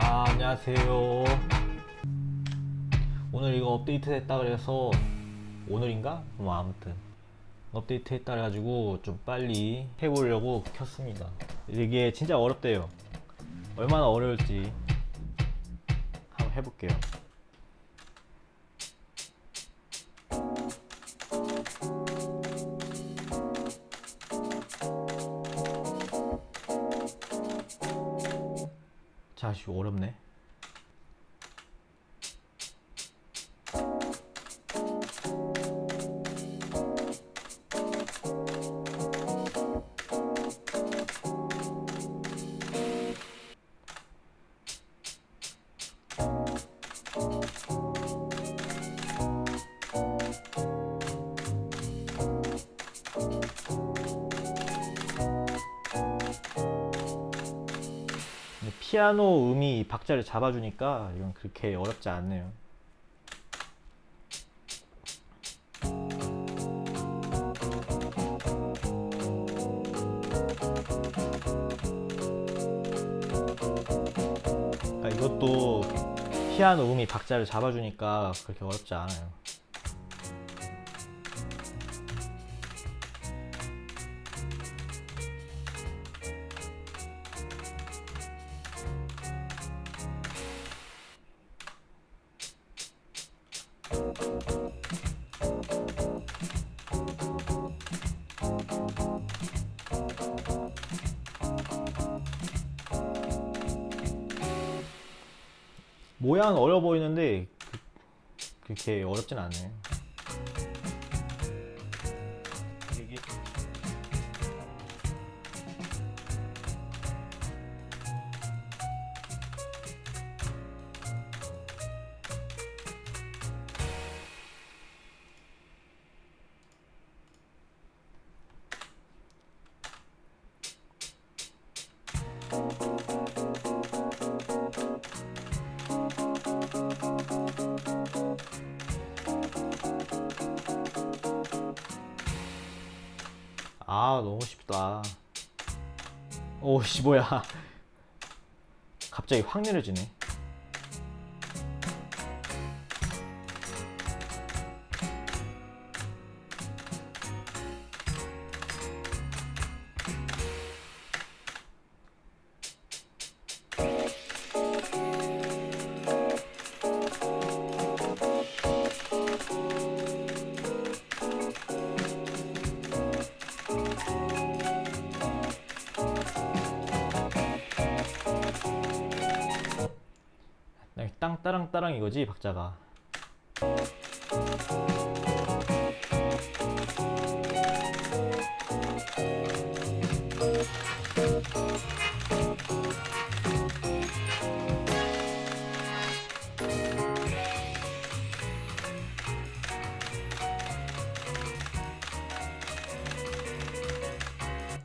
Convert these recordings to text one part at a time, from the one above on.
아, 안녕하세요. 오늘 이거 업데이트 했다 그래서 오늘인가? 뭐 아무튼 업데이트 했다 그래가지고 좀 빨리 해보려고 켰습니다. 이게 진짜 어렵대요. 얼마나 어려울지 한번 해볼게요. 피아노 음이 이 박자를 잡아주니까 이건 그렇게 어렵지 않네요. 그러니까 이것도 피아노 음이 박자를 잡아주니까 그렇게 어렵지 않아요. 모양은 어려 보이는데 그- 그렇게 어렵진 않네. 아 너무 쉽다. 오씨 뭐야? 갑자기 확 느려지네. 땅따랑따랑 이거지 박자가.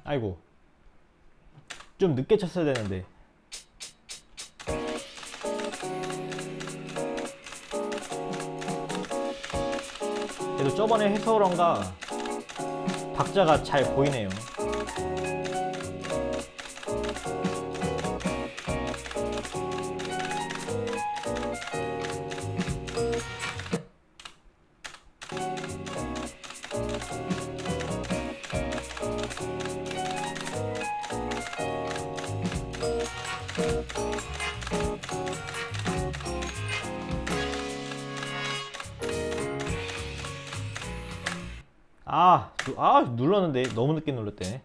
아이고 좀 늦게 쳤어야 되는데 그래도 저번에 해서 그런가 박자가 잘 보이네요. 눌렀는데 너무 늦게 눌렀대.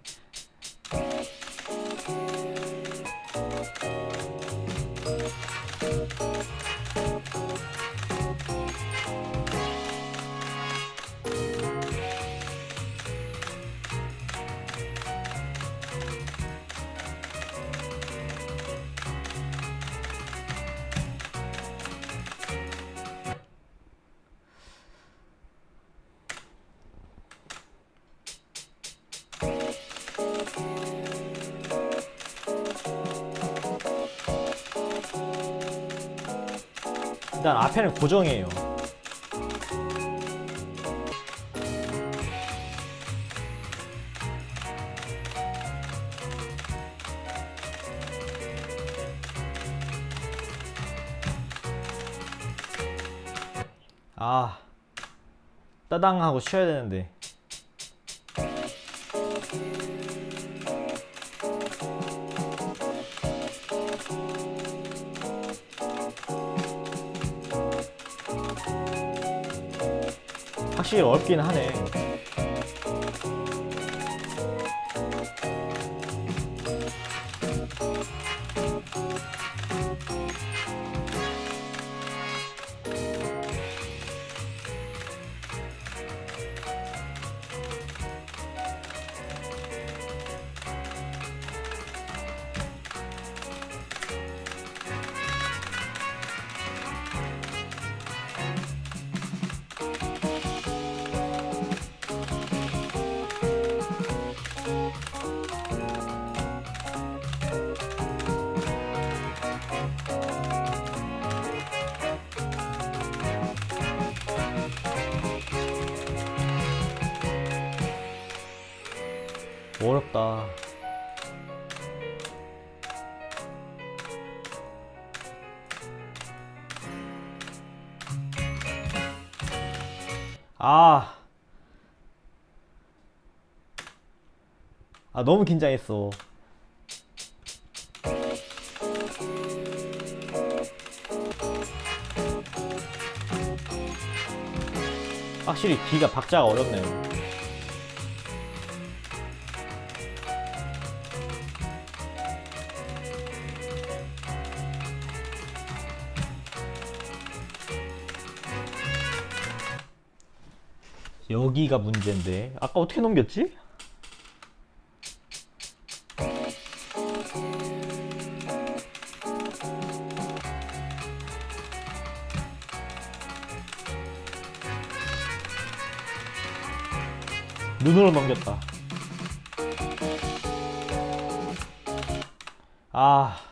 일단 앞에는 고정이에요. 아 따당 하고 쉬어야 되는데. 어렵긴 하네 어렵다 아. 아, 너무 긴장했어. 확실히 D가 박자가 어렵네요. 여기가 문제인데 아까 어떻게 넘겼지? 눈으로 넘겼다. 아.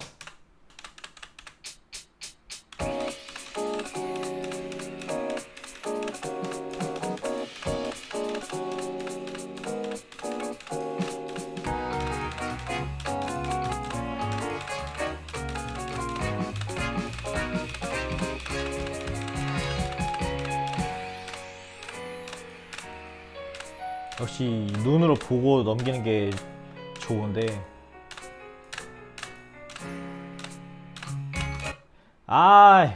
역시 눈으로 보고 넘기는 게 좋은데. 아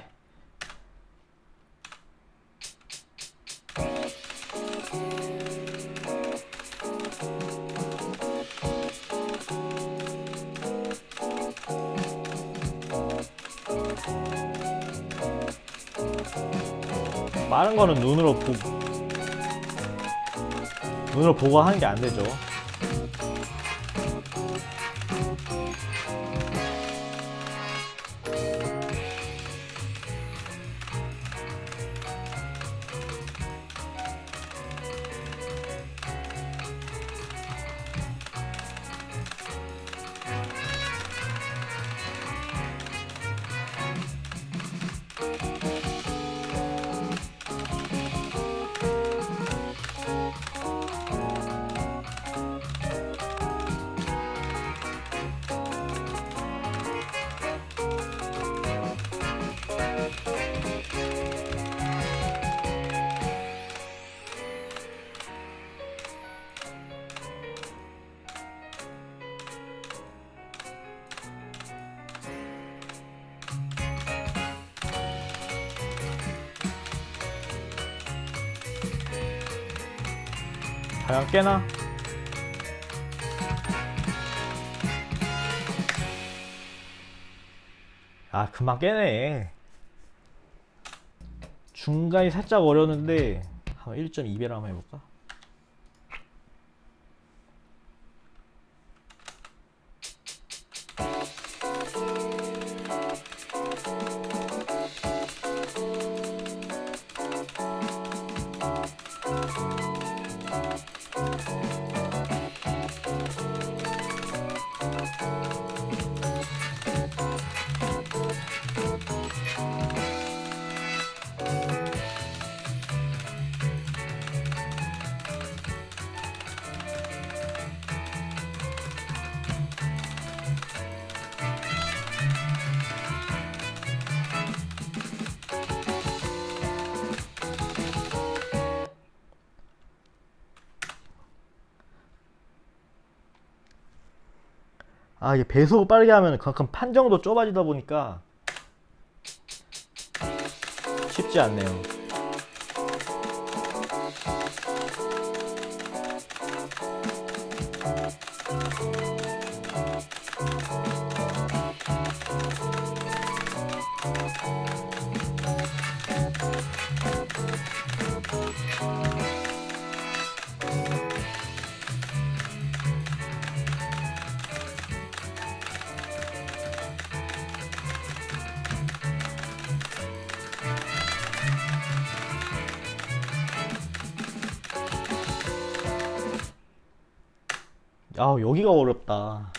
마른 거는 눈으로 보고 눈으로 보고 하는 게 안 되죠. 과연 깨나? 아 그만 깨네 중간이 살짝 어려웠는데 한 1.2배로 한번 해볼까? 아 이게 배속을 빠르게 하면 그만큼 판정도 좁아지다 보니까 쉽지 않네요. 아 여기가 어렵다.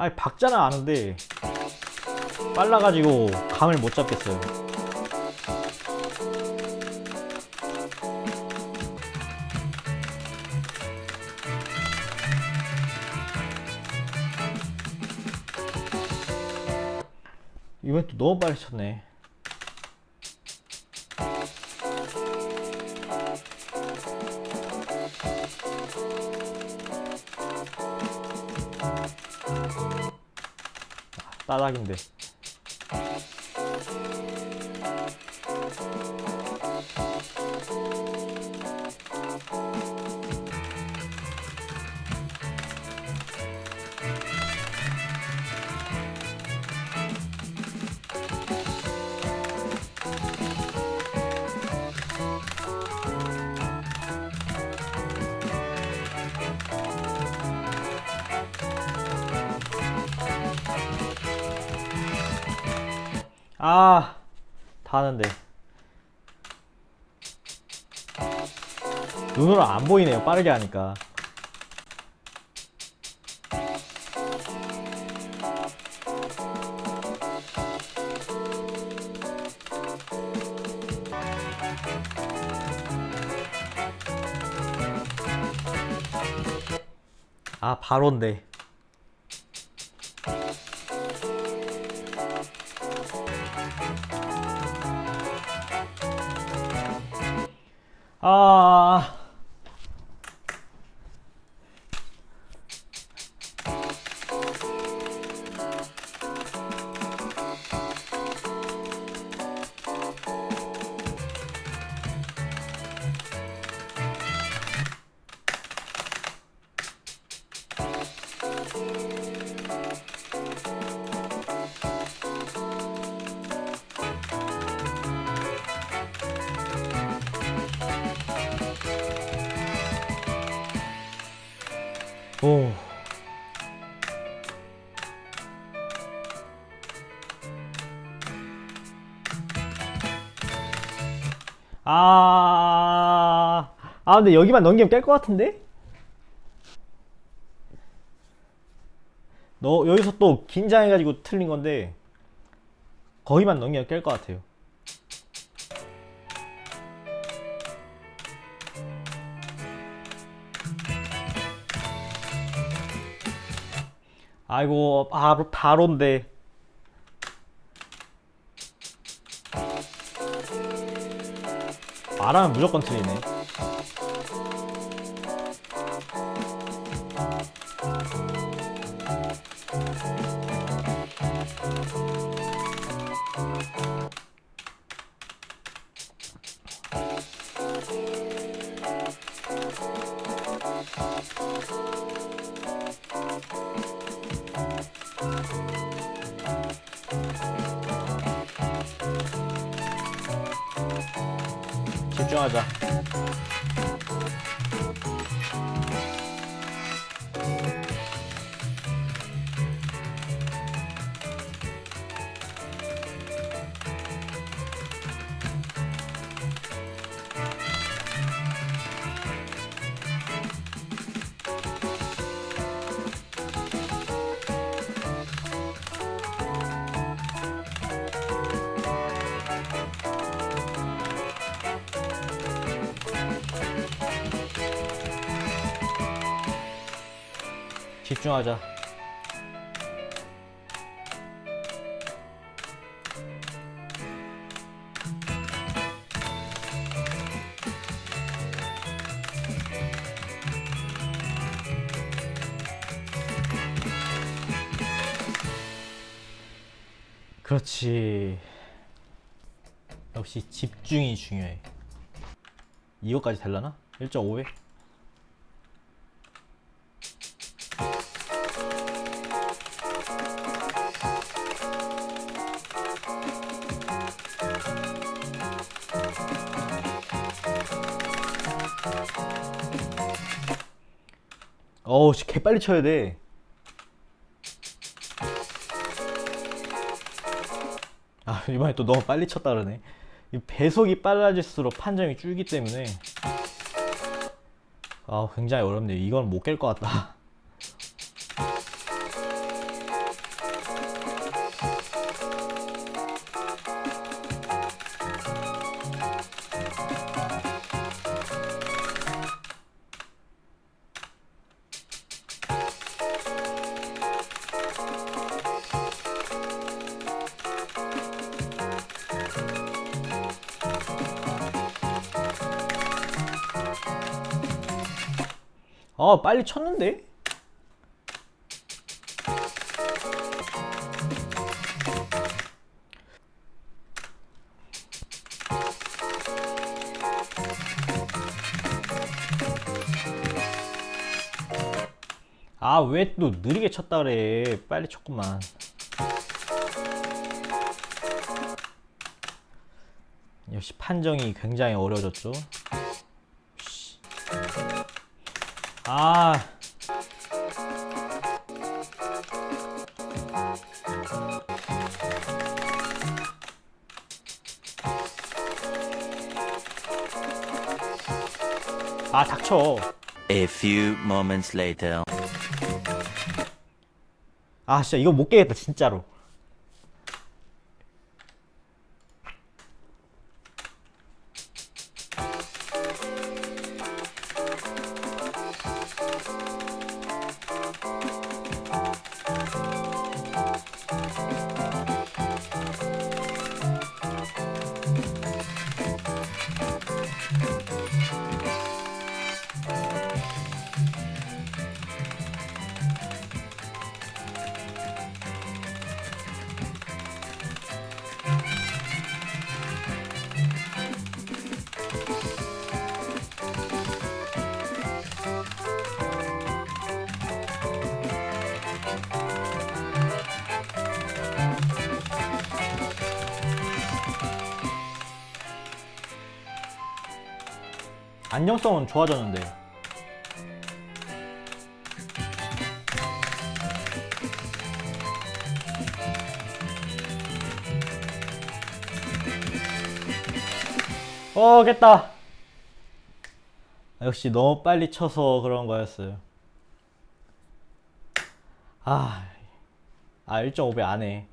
아니 박자는 아는데 빨라가지고 감을 못 잡겠어요. 이번 또 너무 빨리 쳤네. 따닥인데. 아, 다 하는데. 눈으로 안 보이네요. 빠르게 하니까. 아, 바로인데. 아. 오. 아, 아, 근데 여기만 넘기면 깰 것 같은데? 너, 여기서 또 긴장해가지고 틀린 건데, 거기만 넘기면 깰 것 같아요. 아이고, 바로, 바로인데. 말하면 무조건 틀리네. うん。 하자. 그렇지. 역시 집중이 중요해. 이거까지 될라나? 1.5배? 어우, 씨, 개 빨리 쳐야 돼. 아, 이번에 또 너무 빨리 쳤다 그러네. 이 배속이 빨라질수록 판정이 줄기 때문에. 아, 굉장히 어렵네요. 이건 못 깰 것 같다. 아, 빨리 쳤는데? 아, 왜 또 느리게 쳤다 그래. 빨리 쳤구만. 역시 판정이 굉장히 어려워졌죠. 아. 아, 닥쳐. A few moments later. 아, 진짜 이거 못 깨겠다, 진짜로. 안정성은 좋아졌는데. 어, 깼다. 역시 너무 빨리 쳐서 그런 거였어요. 아, 아 1.5배 안 해.